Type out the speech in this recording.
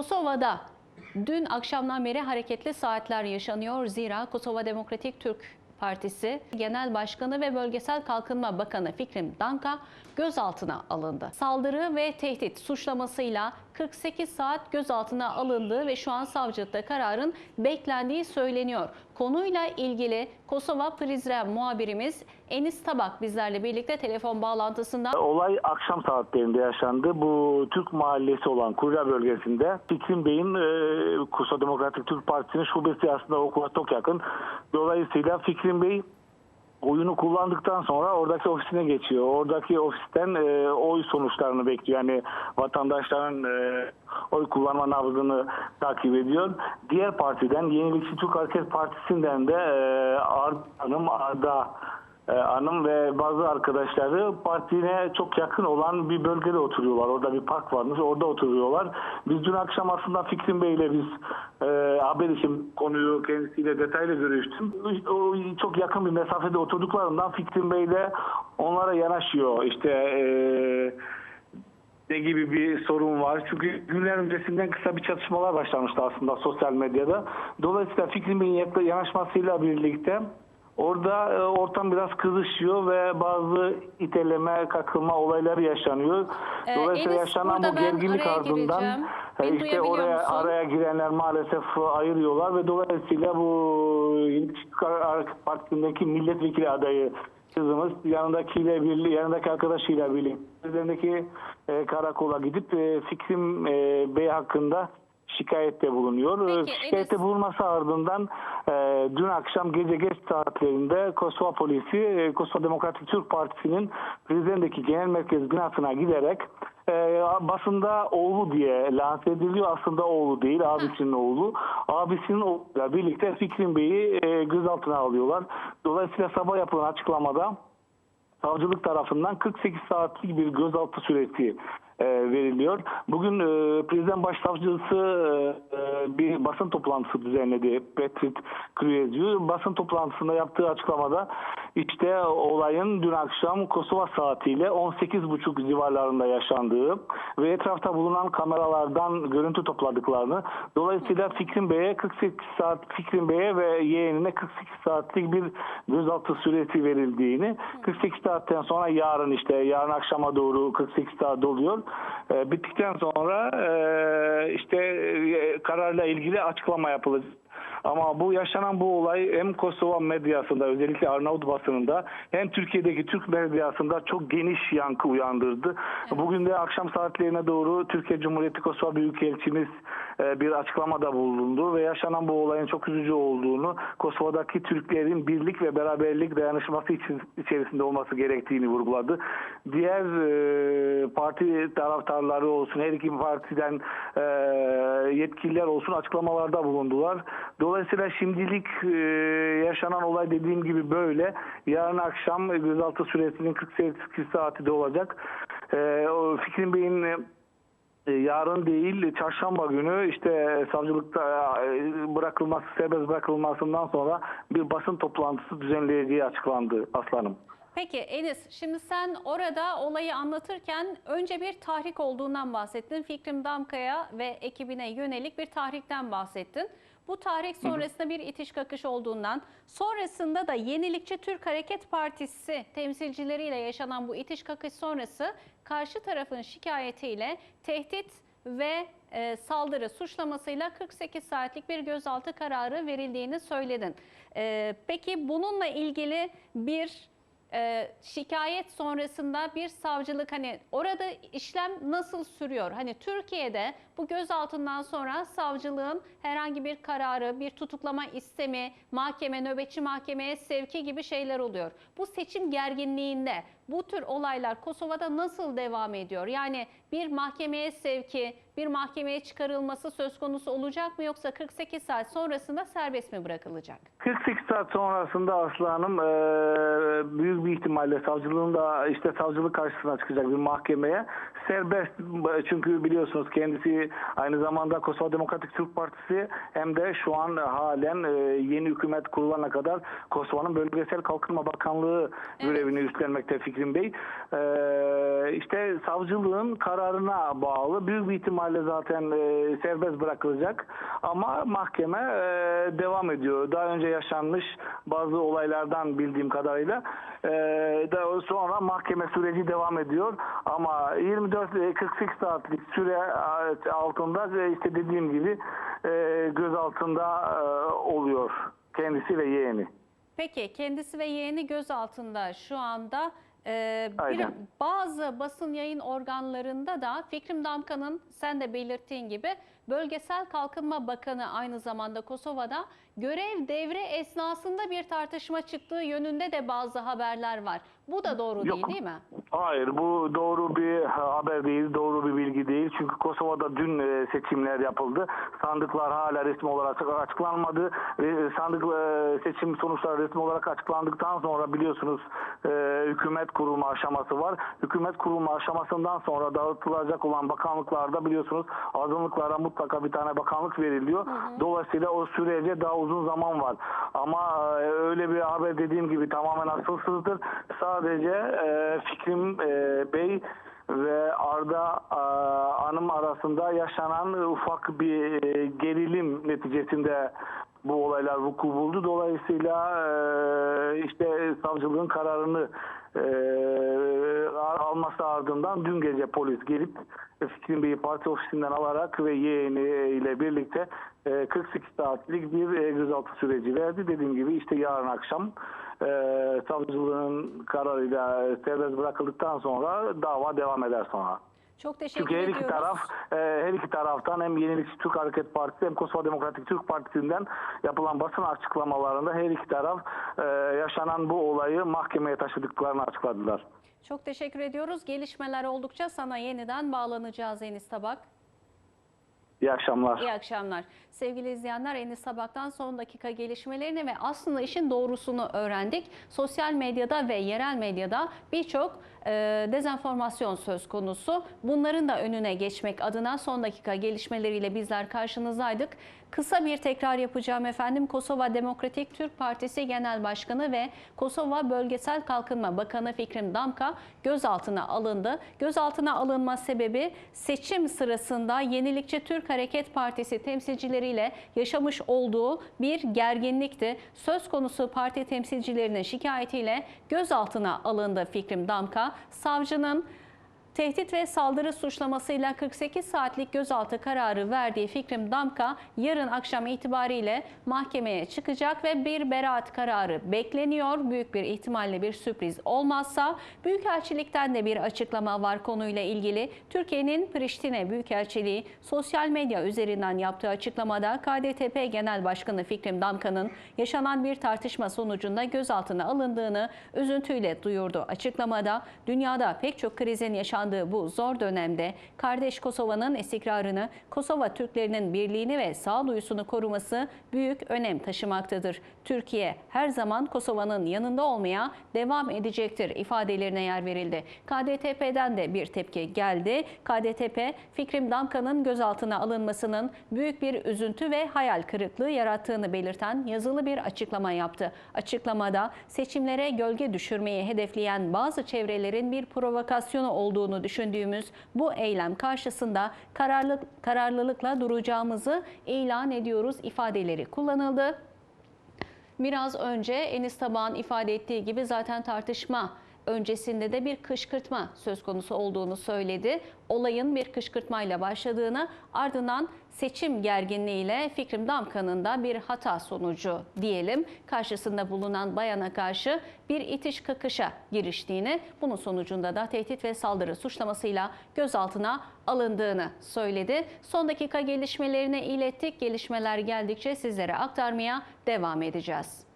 Kosova'da dün akşamdan beri hareketli saatler yaşanıyor. Zira Kosova Demokratik Türk Partisi Genel Başkanı ve Bölgesel Kalkınma Bakanı Fikrim Danka gözaltına alındı. Saldırı ve tehdit suçlamasıyla 48 saat gözaltına alındığı ve şu an savcılıkta kararın beklendiği söyleniyor. Konuyla ilgili Kosova Prizren muhabirimiz Enis Tabak bizlerle birlikte telefon bağlantısında. Olay akşam saatlerinde yaşandı. Bu Türk mahallesi olan Kurya bölgesinde Fikrim Bey'in e, Kosova Demokratik Türk Partisi'nin şubesi aslında okula çok yakın. Dolayısıyla Fikrim Bey oyunu kullandıktan sonra oradaki ofisine geçiyor. Oradaki ofisten e, oy sonuçlarını bekliyor. Yani vatandaşların e, oy kullanma nabzını takip ediyor. Diğer partiden Yenilikçi Türk Hareket Partisi'nden de e, Arda Hanım, Arda Hanım ve bazı arkadaşları partine çok yakın olan bir bölgede oturuyorlar. Orada bir park varmış. Orada oturuyorlar. Biz dün akşam aslında Fikrim Bey ile biz e, haber için konuyu kendisiyle detaylı görüştüm. O çok yakın bir mesafede oturduklarından Fikrim Bey de onlara yanaşıyor. İşte e, ne gibi bir sorun var. Çünkü günler öncesinden kısa bir çatışmalar başlamıştı aslında sosyal medyada. Dolayısıyla Fikrim Bey'in yanaşmasıyla birlikte orada e, ortam biraz kızışıyor ve bazı iteleme, kakılma olayları yaşanıyor. Ee, Dolayısıyla Enis, yaşanan bu gerginlik ardından gireceğim. e, Beni işte oraya musun? araya girenler maalesef ayırıyorlar ve dolayısıyla bu Partisi'ndeki milletvekili adayı kızımız yanındakiyle birlikte yanındaki arkadaşıyla birlikte üzerindeki e, karakola gidip e, Fikrim e, Bey hakkında şikayette bulunuyor. Peki, E, şikayette Enes- bulunması ardından e, dün akşam gece geç saatlerinde Kosova polisi e, Kosova Demokratik Türk Partisi'nin Prizren'deki genel merkez binasına giderek e, basında oğlu diye lanse ediliyor. Aslında oğlu değil, abisinin oğlu. Abisinin oğluyla birlikte Fikrim Bey'i e, gözaltına alıyorlar. Dolayısıyla sabah yapılan açıklamada savcılık tarafından 48 saatlik bir gözaltı süresi e, veriliyor. Bugün e, Prezident Başsavcısı e, e, bir basın toplantısı düzenledi. Patrick Kruyezcu basın toplantısında yaptığı açıklamada işte olayın dün akşam Kosova saatiyle 18.30 civarlarında yaşandığı ve etrafta bulunan kameralardan görüntü topladıklarını dolayısıyla Fikrim Bey'e 48 saat Fikrim Bey'e ve yeğenine 48 saatlik bir gözaltı süresi verildiğini 48 saatten sonra yarın işte yarın akşama doğru 48 saat oluyor. E, bittikten sonra e, işte e, kararla ilgili açıklama yapılacak. Ama bu yaşanan bu olay hem Kosova medyasında özellikle Arnavut basınında hem Türkiye'deki Türk medyasında çok geniş yankı uyandırdı. Bugün de akşam saatlerine doğru Türkiye Cumhuriyeti Kosova Büyükelçimiz e, bir açıklamada bulundu ve yaşanan bu olayın çok üzücü olduğunu, Kosova'daki Türklerin birlik ve beraberlik dayanışması için, içerisinde olması gerektiğini vurguladı. Diğer e, parti taraftarları olsun, her iki partiden e, yetkililer olsun açıklamalarda bulundular. Dolayısıyla şimdilik e, yaşanan olay dediğim gibi böyle. Yarın akşam gözaltı süresinin 48 saati de olacak. E, o Fikrim Bey'in e, yarın değil çarşamba günü işte savcılıkta e, bırakılması serbest bırakılmasından sonra bir basın toplantısı düzenleyeceği açıklandı aslanım. Peki Enis, şimdi sen orada olayı anlatırken önce bir tahrik olduğundan bahsettin. Fikrim Damkaya ve ekibine yönelik bir tahrikten bahsettin. Bu tahrik sonrasında bir itiş kakış olduğundan, sonrasında da Yenilikçi Türk Hareket Partisi temsilcileriyle yaşanan bu itiş kakış sonrası karşı tarafın şikayetiyle tehdit ve e, saldırı suçlamasıyla 48 saatlik bir gözaltı kararı verildiğini söyledin. E, peki bununla ilgili bir e, şikayet sonrasında bir savcılık hani orada işlem nasıl sürüyor? Hani Türkiye'de bu gözaltından sonra savcılığın herhangi bir kararı, bir tutuklama istemi, mahkeme, nöbetçi mahkemeye sevki gibi şeyler oluyor. Bu seçim gerginliğinde bu tür olaylar Kosova'da nasıl devam ediyor? Yani bir mahkemeye sevki, bir mahkemeye çıkarılması söz konusu olacak mı yoksa 48 saat sonrasında serbest mi bırakılacak? 48 saat sonrasında Aslı Hanım büyük bir ihtimalle savcılığın da işte savcılık karşısına çıkacak bir mahkemeye. Serbest çünkü biliyorsunuz kendisi aynı zamanda Kosova Demokratik Türk Partisi hem de şu an halen e, yeni hükümet kurulana kadar Kosova'nın Bölgesel Kalkınma Bakanlığı Evet. görevini üstlenmekte Fikrim Bey. E, işte savcılığın kararı kararına bağlı. Büyük bir ihtimalle zaten e, serbest bırakılacak. Ama mahkeme devam ediyor. Daha önce yaşanmış bazı olaylardan bildiğim kadarıyla sonra mahkeme süreci devam ediyor. Ama 24-48 saatlik süre e, altında e, işte dediğim gibi e, gözaltında e, oluyor kendisi ve yeğeni. Peki kendisi ve yeğeni gözaltında şu anda e, bir, bazı basın yayın organlarında da Fikrim Damka'nın sen de belirttiğin gibi Bölgesel Kalkınma Bakanı aynı zamanda Kosova'da görev devre esnasında bir tartışma çıktığı yönünde de bazı haberler var. Bu da doğru değil Yok. değil mi? Hayır bu doğru bir haber değil, doğru bir bilgi değil. Çünkü Kosova'da dün e, seçimler yapıldı. Sandıklar hala resmi olarak açıklanmadı. E, Sandık e, seçim sonuçları resmi olarak açıklandıktan sonra biliyorsunuz hükümet kurulma aşaması var. Hükümet kurulma aşamasından sonra dağıtılacak olan bakanlıklarda biliyorsunuz azınlıklara mutlaka bir tane bakanlık veriliyor. Dolayısıyla o sürece daha uzun zaman var. Ama e, öyle bir haber dediğim gibi tamamen asılsızdır. Sadece e, Fikrim e, Bey ve Arda e, Hanım arasında yaşanan ufak bir e, gerilim neticesinde bu olaylar vuku buldu. Dolayısıyla e, işte savcılığın kararını e, alması ardından dün gece polis gelip Fikrim Bey'i parti ofisinden alarak ve yeğeni ile birlikte e, 48 saatlik bir e, gözaltı süreci verdi. Dediğim gibi işte yarın akşam e, savcılığın kararıyla serbest bırakıldıktan sonra dava devam eder sonra. Çok teşekkür Çünkü her ediyoruz. iki taraf e, her iki taraftan hem Yenilikçi Türk Hareket Partisi hem Kosova Demokratik Türk Partisi'nden yapılan basın açıklamalarında her iki taraf e, yaşanan bu olayı mahkemeye taşıdıklarını açıkladılar. Çok teşekkür ediyoruz. Gelişmeler oldukça sana yeniden bağlanacağız Enis Tabak. İyi akşamlar. İyi akşamlar. Sevgili izleyenler Enis Tabak'tan son dakika gelişmelerini ve aslında işin doğrusunu öğrendik. Sosyal medyada ve yerel medyada birçok e, dezenformasyon söz konusu. Bunların da önüne geçmek adına son dakika gelişmeleriyle bizler karşınızdaydık. Kısa bir tekrar yapacağım efendim. Kosova Demokratik Türk Partisi Genel Başkanı ve Kosova Bölgesel Kalkınma Bakanı Fikrim Damka gözaltına alındı. Gözaltına alınma sebebi seçim sırasında Yenilikçi Türk Hareket Partisi temsilcileriyle yaşamış olduğu bir gerginlikti. Söz konusu parti temsilcilerinin şikayetiyle gözaltına alındı Fikrim Damka. Savcının Tehdit ve saldırı suçlamasıyla 48 saatlik gözaltı kararı verdiği Fikrim Damka yarın akşam itibariyle mahkemeye çıkacak ve bir beraat kararı bekleniyor. Büyük bir ihtimalle bir sürpriz olmazsa Büyükelçilikten de bir açıklama var konuyla ilgili. Türkiye'nin Priştine Büyükelçiliği sosyal medya üzerinden yaptığı açıklamada KDTP Genel Başkanı Fikrim Damka'nın yaşanan bir tartışma sonucunda gözaltına alındığını üzüntüyle duyurdu. Açıklamada dünyada pek çok krizin yaşandığı bu zor dönemde kardeş Kosova'nın istikrarını, Kosova Türklerinin birliğini ve sağduyusunu koruması büyük önem taşımaktadır. Türkiye her zaman Kosova'nın yanında olmaya devam edecektir ifadelerine yer verildi. KDTP'den de bir tepki geldi. KDTP, Fikrim Damka'nın gözaltına alınmasının büyük bir üzüntü ve hayal kırıklığı yarattığını belirten yazılı bir açıklama yaptı. Açıklamada seçimlere gölge düşürmeyi hedefleyen bazı çevrelerin bir provokasyonu olduğunu düşündüğümüz bu eylem karşısında kararlı, kararlılıkla duracağımızı ilan ediyoruz ifadeleri kullanıldı. Biraz önce Enis Tabağ'ın ifade ettiği gibi zaten tartışma öncesinde de bir kışkırtma söz konusu olduğunu söyledi. Olayın bir kışkırtmayla başladığını ardından seçim gerginliğiyle Fikrim Damka'nın da bir hata sonucu diyelim karşısında bulunan bayana karşı bir itiş kakışa giriştiğini, bunun sonucunda da tehdit ve saldırı suçlamasıyla gözaltına alındığını söyledi. Son dakika gelişmelerini ilettik. Gelişmeler geldikçe sizlere aktarmaya devam edeceğiz.